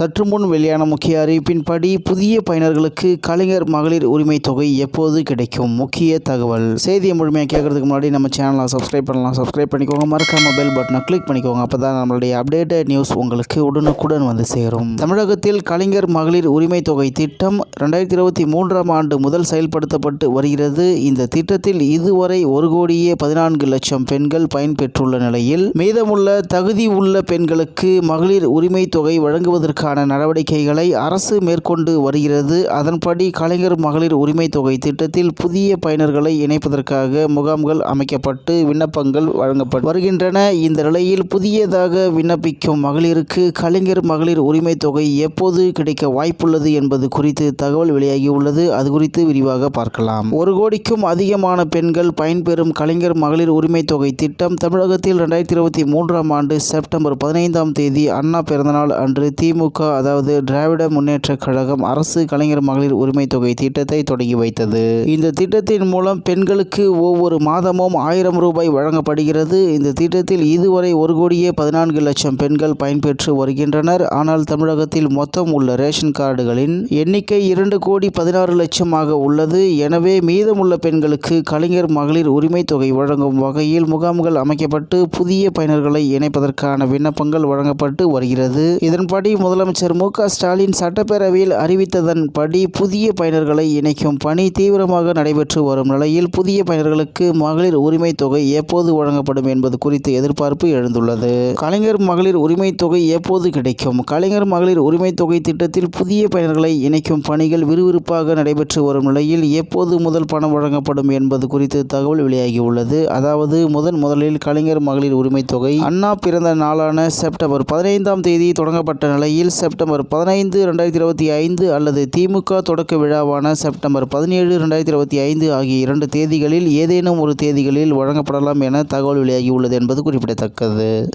சற்று முன் வெளியான முக்கிய அறிவிப்பின்படி புதிய பயனர்களுக்கு கலைஞர் மகளிர் உரிமை தொகை எப்போது கிடைக்கும்? முக்கிய தகவல். செய்தியை முழுமையாக கேட்கறதுக்கு முன்னாடி நம்ம சேனலை சப்ஸ்கிரைப் பண்ணலாம். சப்ஸ்கிரைப் பண்ணிக்கோங்க. மறக்காம பெல் பட்டனை கிளிக் பண்ணிக்கோங்க. அப்போ தான் நம்மளுடைய அப்டேட்டட் நியூஸ் உங்களுக்கு உடனுக்குடன் வந்து சேரும். தமிழகத்தில் கலைஞர் மகளிர் உரிமை தொகை திட்டம் ரெண்டாயிரத்தி இருபத்தி மூன்றாம் ஆண்டு முதல் செயல்படுத்தப்பட்டு வருகிறது. இந்த திட்டத்தில் இதுவரை ஒரு கோடியே பதினான்கு லட்சம் பெண்கள் பயன்பெற்றுள்ள நிலையில் மீதமுள்ள தகுதி உள்ள பெண்களுக்கு மகளிர் உரிமை தொகை வழங்குவதற்கான நடவடிக்கைகளை அரசு மேற்கொண்டு வருகிறது. அதன்படி கலைஞர் மகளிர் உரிமை தொகை திட்டத்தில் புதிய பயனர்களை இணைப்பதற்காக முகாம்கள் அமைக்கப்பட்டு விண்ணப்பங்கள் வழங்கப்பட்டு வருகின்றன. இந்த நிலையில் புதியதாக விண்ணப்பிக்கும் மகளிருக்கு கலைஞர் மகளிர் உரிமை தொகை எப்போது கிடைக்க வாய்ப்புள்ளது என்பது குறித்து தகவல் வெளியாகியுள்ளது. அது குறித்து விரிவாக பார்க்கலாம். ஒரு கோடிக்கும் அதிகமான பெண்கள் பயன்பெறும் கலைஞர் மகளிர் உரிமை தொகை திட்டம் தமிழகத்தில் இரண்டாயிரத்தி இருபத்தி மூன்றாம் ஆண்டு செப்டம்பர் பதினைந்தாம் தேதி அண்ணா பிறந்தநாள் அன்று திமுக அதாவது திராவிட முன்னேற்றக் கழகம் அரசு கலைஞர் மகளிர் உரிமை தொகை திட்டத்தை தொடங்கி வைத்தது. இந்த திட்டத்தின் மூலம் பெண்களுக்கு ஒவ்வொரு மாதமும் ஆயிரம் ரூபாய் வழங்கப்படுகிறது. இந்த திட்டத்தில் இதுவரை ஒரு கோடியே பதினான்கு லட்சம் பெண்கள் பயன்பெற்று வருகின்றனர். ஆனால் தமிழகத்தில் மொத்தம் உள்ள ரேஷன் கார்டுகளின் எண்ணிக்கை இரண்டு கோடி பதினாறு லட்சமாக உள்ளது. எனவே மீதமுள்ள பெண்களுக்கு கலைஞர் மகளிர் உரிமை தொகை வழங்கும் வகையில் முகாம்கள் அமைக்கப்பட்டு புதிய பயனர்களை இணைப்பதற்கான விண்ணப்பங்கள் வழங்கப்பட்டு வருகிறது. இதன்படி முதல் முதலமைச்சர் மு ஸ்டாலின் சட்டப்பேரவையில் அறிவித்ததன்படி புதிய பயனர்களை இணைக்கும் பணி தீவிரமாக நடைபெற்று வரும் நிலையில் புதிய பயனர்களுக்கு மகளிர் உரிமை தொகை எப்போது வழங்கப்படும் என்பது குறித்து எதிர்பார்ப்பு எழுந்துள்ளது. கலைஞர் மகளிர் உரிமை தொகை எப்போது கிடைக்கும்? கலைஞர் மகளிர் உரிமை தொகை திட்டத்தில் புதிய பயனர்களை இணைக்கும் பணிகள் விறுவிறுப்பாக நடைபெற்று வரும் நிலையில் எப்போது முதல் பணம் வழங்கப்படும் என்பது குறித்து தகவல் வெளியாகியுள்ளது. அதாவது முதன் முதலில் கலைஞர் மகளிர் உரிமை தொகை அண்ணா பிறந்த நாளான செப்டம்பர் பதினைந்தாம் தேதி தொடங்கப்பட்ட நிலையில் செப்டம்பர் பதினைந்து ரெண்டாயிரத்தி இருபத்தி ஐந்து அல்லது திமுக தொடக்க விழாவான செப்டம்பர் பதினேழு ரெண்டாயிரத்தி இருபத்தி ஐந்து ஆகிய இரண்டு தேதிகளில் ஏதேனும் ஒரு தேதிகளில் வழங்கப்படலாம் என தகவல் வெளியாகியுள்ளது என்பது குறிப்பிடத்தக்கது.